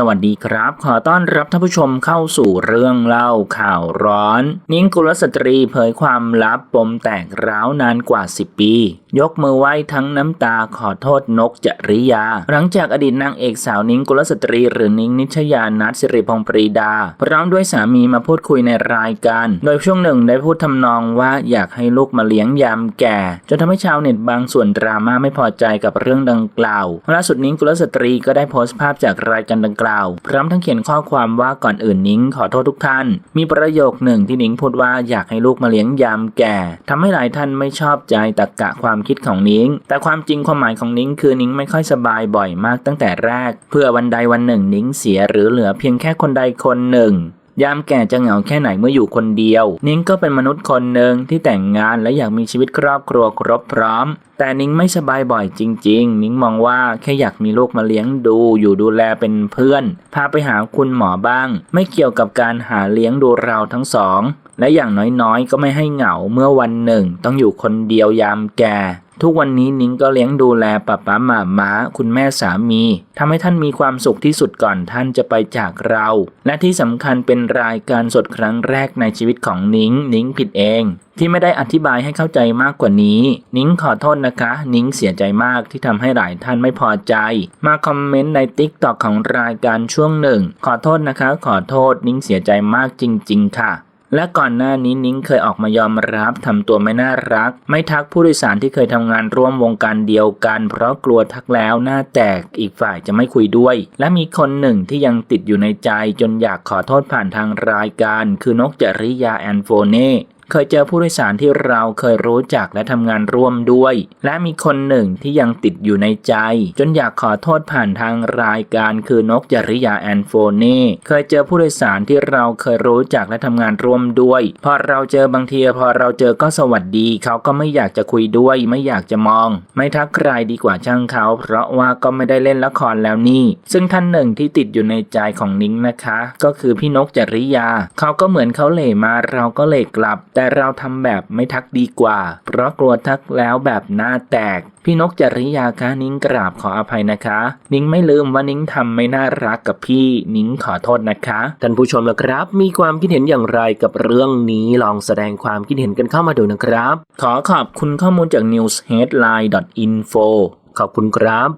สวัสดีครับ ขอต้อนรับท่านผู้ชมเข้าสู่เรื่องเล่าข่าวร้อน นิ้งกุลสตรีเผยความลับปมแตกร้าวนานกว่า 10 ปี ยกมือไหว้ทั้งน้ำตาขอโทษนกจริยา หลังจากอดีตนางเอกสาวนิ้งกุลสตรี หรือนิ้งนิชยานัทสิริพงปรีดา พร้อมด้วยสามีมาพูดคุยในรายการ โดยช่วงหนึ่งได้พูดทำนองว่าอยากให้ลูกมาเลี้ยงยามแก่ จนทำให้ชาวเน็ตบางส่วนดราม่าไม่พอใจกับเรื่องดังกล่าวล่าสุดนิ้งกุลสตรีก็ได้โพสต์ภาพจากรายการดังกล่าวพร้อมทั้งเขียนข้อความว่าก่อนอื่นนิ้งขอโทษทุกท่าน มีประโยคหนึ่งที่นิ้งพูดว่าอยากให้ลูกมาเลี้ยงยามแก่ทำให้หลายท่านไม่ชอบใจตรกกะความคิดของนิ้ง แต่ความจริงความหมายของนิ้งคือนิ้งไม่ค่อยสบายบ่อยมากตั้งแต่แรก เพื่อวันใดวันหนึ่งนิ้งเสียหรือเหลือเพียงแค่คนใดคนหนึ่ง ยามแก่จะเหงาแค่ไหนเมื่ออยู่คนเดียว นิ้งก็เป็นมนุษย์คนหนึ่งที่แต่งงานและอยากมีชีวิตครอบครัวครบพร้อม แต่นิ้งไม่สบายบ่อยจริง ๆ นิ้งมองว่าแค่อยากมีลูกมาเลี้ยงดู อยู่ดูแลเป็นเพื่อน พาไปหาคุณหมอบ้าง ไม่เกี่ยวกับการหาเลี้ยงดูเราทั้งสอง และอย่างน้อยๆ ก็ไม่ให้เหงาเมื่อวันหนึ่ง ต้องอยู่คนเดียวยามแก่ ทุกวันนี้นิ้งก็เลี้ยงดูแลป้าป้าหมาม้า คุณแม่สามีทำให้ท่านมีความสุขที่สุดก่อนท่านจะไปจากเรา และที่สำคัญเป็นรายการสดครั้งแรกในชีวิตของนิ้ง นิ้งผิดเอง ที่ไม่ได้อธิบายให้เข้าใจมากกว่านี้ นิ้งขอโทษนะคะ นิ้งเสียใจมากที่ทำให้หลายท่านไม่พอใจ มาคอมเมนต์ในติ๊กต็อกของรายการช่วงหนึ่ง ขอโทษนะคะ ขอโทษ นิ้งเสียใจมากจริง ๆ ค่ะ และก่อนหน้านี้นิ้งเคยออกมายอมรับทำตัวไม่น่ารัก ไม่ทักผู้โดยสารที่เคยทำงานร่วมวงการเดียวกัน เพราะกลัวทักแล้วหน้าแตกอีกฝ่ายจะไม่คุยด้วย และมีคนหนึ่งที่ยังติดอยู่ในใจจนอยากขอโทษผ่านทางรายการ คือนกจริยาแอนโฟเน่ เคยเจอผู้โดยสารที่เราเคยรู้จักและทำงานร่วมด้วย และมีคนหนึ่งที่ยังติดอยู่ในใจ จนอยากขอโทษผ่านทางรายการคือนกจริยาแอนโฟเน่เคยเจอผู้โดยสารที่เราเคยรู้จักและทำงานร่วมด้วยพอเราเจอบางทีพอเราเจอก็สวัสดี เขาก็ไม่อยากจะคุยด้วย ไม่อยากจะมอง ไม่ทักใครดีกว่าช่างเขา เพราะว่าก็ไม่ได้เล่นละครแล้วนี่ ซึ่งท่านหนึ่งที่ติดอยู่ในใจของนิ้งนะคะ ก็คือพี่นกจริยา เขาก็เหมือนเขาเหล่มาเราก็เหล่กลับแต่เราทำแบบไม่ทักดีกว่า เพราะกลัวทักแล้วแบบหน้าแตก พี่นกจริยาคะนิ้งกราบขออภัยนะคะ นิ้งไม่ลืมว่านิ้งทำไม่น่ารักกับพี่นิ้งขอโทษนะคะ ท่านผู้ชมละครับ มีความคิดเห็นอย่างไรกับเรื่องนี้ลองแสดงความคิดเห็นกันเข้ามาดูนะครับ ขอขอบคุณข้อมูลจาก newsheadline.info ขอบคุณครับ